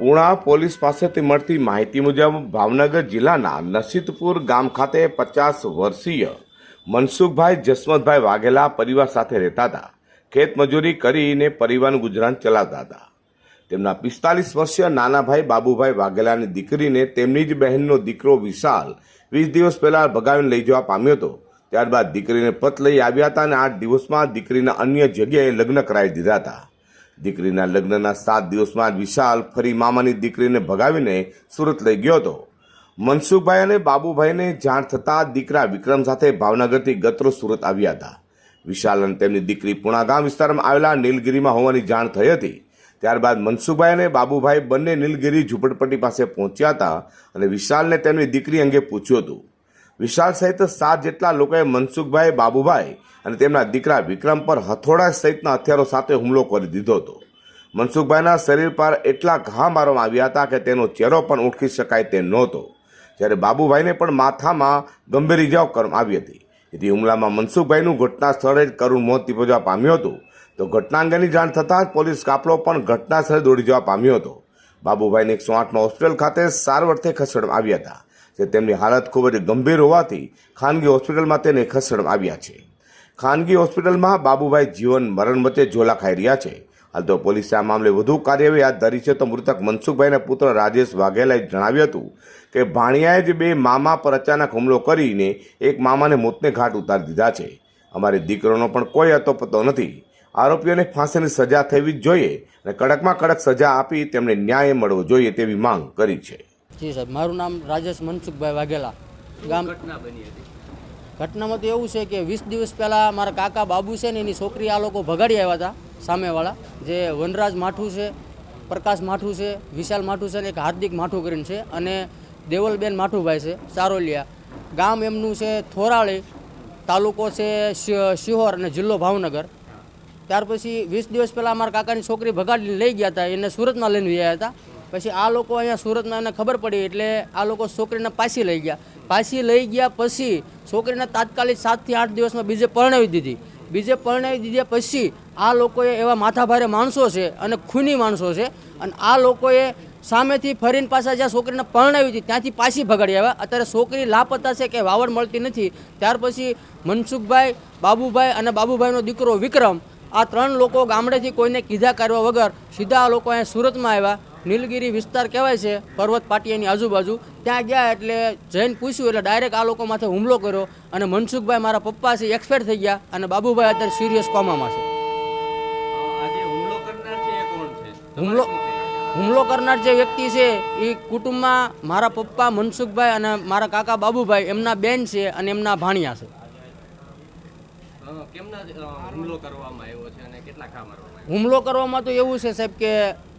Puna police પાસેથી મળતી માહિતી મુજબ ભાવનગર જિલ્લાના નસીતપુર ગામ ખાતે પચાસ વર્ષીય મનસુખભાઈ જસવંતભાઈ વાઘેલા પરિવાર સાથે રહેતા હતા. ખેત મજૂરી કરીને પરિવારનું ગુજરાન ચલાવતા હતા. તેમના પિસ્તાલીસ વર્ષીય નાના ભાઈ બાબુભાઈ વાઘેલાની દીકરીને તેમની જ બહેનનો દીકરો વિશાલ વીસ દિવસ પહેલાં ભગાવીને લઈ જવા પામ્યો હતો. ત્યારબાદ દીકરીને પત લઈ આવ્યા હતા અને આઠ દિવસમાં દીકરીના અન્ય જગ્યાએ લગ્ન કરાવી દીધા હતા. દીકરીના લગ્નના સાત દિવસમાં જ વિશાલ ફરી મામાની દીકરીને ભગાવીને સુરત લઈ ગયો હતો. મનસુખભાઈ અને બાબુભાઈને જાણ થતાં દીકરા વિક્રમ સાથે ભાવનગરથી ગત્રો સુરત આવ્યા હતા. વિશાલ અને તેમની દીકરી પુણા ગામ વિસ્તારમાં આવેલા નીલગિરીમાં હોવાની જાણ થઈ હતી. ત્યારબાદ મનસુખભાઈ અને બાબુભાઈ બંને નીલગિરી ઝૂંપડપટ્ટી પાસે પહોંચ્યા હતા અને વિશાલને તેમની દીકરી અંગે પૂછ્યું હતું. વિશાલ સહિત સાત જેટલા લોકોએ મનસુખભાઈ, બાબુભાઈ અને તેમના દીકરા વિક્રમ પર હથોડા સહિતના હથિયારો સાથે હુમલો કરી દીધો હતો. મનસુખભાઈના શરીર પર એટલા ઘા મારવામાં આવ્યા હતા કે તેનો ચહેરો પણ ઓળખી શકાય તેમ નહોતો. જ્યારે બાબુભાઈને પણ માથામાં ગંભીર ઇજાઓ કરવામાં આવી હતી. જેથી હુમલામાં મનસુખભાઈનું ઘટના સ્થળે જ કરુણ મોત નિપજવા પામ્યું હતું. તો ઘટના અંગેની જાણ થતાં જ પોલીસ કાફલો પણ ઘટના સ્થળે દોડી જવા પામ્યો હતો. બાબુભાઈને એકસો આઠમાં હોસ્પિટલ ખાતે સારવારથી ખસેડવામાં આવ્યા હતા. જે તેમની હાલત ખૂબ જ ગંભીર હોવાથી ખાનગી હોસ્પિટલમાં તેને ખસેડવામાં આવ્યા છે. ખાનગી હોસ્પિટલમાં બાબુભાઈ જીવન મરણ વચ્ચે ઝોલા ખાઈ રહ્યા છે. હાલ તો પોલીસે આ મામલે વધુ કાર્યવાહી હાથ ધરી છે તો મૃતક મનસુખભાઈના પુત્ર રાજેશ વાઘેલાએ જણાવ્યું હતું કે ભાણિયાએ જ બે મામા પર અચાનક હુમલો કરીને એક મામાને મોતને ઘાટ ઉતારી દીધા છે. અમારી દીકરોનો પણ કોઈ અતોપતો નથી. આરોપીઓને ફાંસીની સજા થવી જ જોઈએ અને કડકમાં કડક સજા આપી તેમને ન્યાય મળવો જોઈએ તેવી માંગ કરી છે. જી સાહેબ મારું નામ રાજેશ મનસુખભાઈ વાઘેલા. ગામ ઘટનામાં તો એવું છે કે વીસ દિવસ પહેલાં મારા કાકા બાબુ છે ને એની છોકરી આ લોકો ભગાડી આવ્યા હતા સામેવાળા જે વનરાજ માઠું છે પ્રકાશ માઠું છે વિશાલ માઠું છે ને એક હાર્દિક માઠું કરીને છે અને દેવલબેન માઠુભાઈ છે ચારોલિયા ગામ એમનું છે થોરાળી તાલુકો છે શિહોર અને જિલ્લો ભાવનગર. ત્યાર પછી વીસ દિવસ પહેલાં અમારા કાકાની છોકરી ભગાડીને લઈ ગયા હતા એને સુરતમાં લઈને ગયા હતા. પછી આ લોકો અહીંયા સુરતમાં એને ખબર પડી એટલે આ લોકો છોકરીને પાછી લઈ ગયા. પાછી લઈ ગયા પછી છોકરીને તાત્કાલિક સાતથી આઠ દિવસમાં બીજે પરણાવી દીધી. બીજે પરણાવી દીધા પછી આ લોકોએ એવા માથાભારે માણસો છે અને ખૂની માણસો છે અને આ લોકોએ સામેથી ફરીને પાછા જ્યાં છોકરીને પરણાવી હતી ત્યાંથી પાછી ભગાડી આવ્યા. અત્યારે છોકરી લાપતા છે કે વાવડ મળતી નથી. ત્યાર પછી મનસુખભાઈ, બાબુભાઈ અને બાબુભાઈનો દીકરો વિક્રમ આ ત્રણ લોકો ગામડેથી કોઈને કીધા કરવા વગર સીધા આ લોકો અહીંયા સુરતમાં આવ્યા. નીલગિરી વિસ્તાર કહેવાય છે પર્વત પાટિયાની આજુબાજુ. ત્યાં ગયા એટલે જૈન પૂછ્યું એટલે ડાયરેક્ટ આ લોકો માથે હુમલો કર્યો અને મનસુખભાઈ મારા પપ્પા છે એક્સપેર થઈ ગયા અને બાબુભાઈ અત્યારે સિરિયસ કોમામાં છે. હુમલો હુમલો કરનાર જે વ્યક્તિ છે એ કુટુંબમાં મારા પપ્પા મનસુખભાઈ અને મારા કાકા બાબુભાઈ એમના બેન છે અને એમના ભાણિયા છે. હુમલો કરવામાં તો એવું છે સાહેબ કે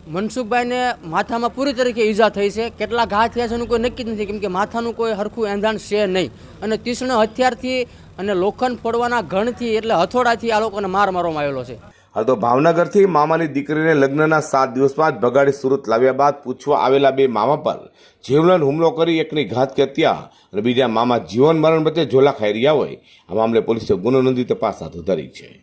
મનસુખભાઈને માથામાં પૂરી તરીકે ઈજા થઈ છે. કેટલા ઘા થયા છે એનું કોઈ નક્કી નથી, કેમ કે માથાનું કોઈ હરખું એંધાણ છે નહીં. અને તીક્ષ્ણ હથિયારથી અને લોખંડ ફોડવાના ઘણથી એટલે હથોડાથી આ લોકોને માર મારવામાં આવેલો છે. હાલ તો ભાવનગરથી મામાની દીકરીને લગ્નના સાત દિવસમાં જ ભગાડી સુરત લાવ્યા બાદ પૂછવા આવેલા બે મામા પર જીવલન હુમલો કરી એકની ઘાતકી હત્યા અને બીજા મામા જીવન મરણ વચ્ચે ઝોલા ખાઈ રહ્યા હોય. આ મામલે પોલીસે ગુનો નોંધી તપાસ હાથ ધરી છે.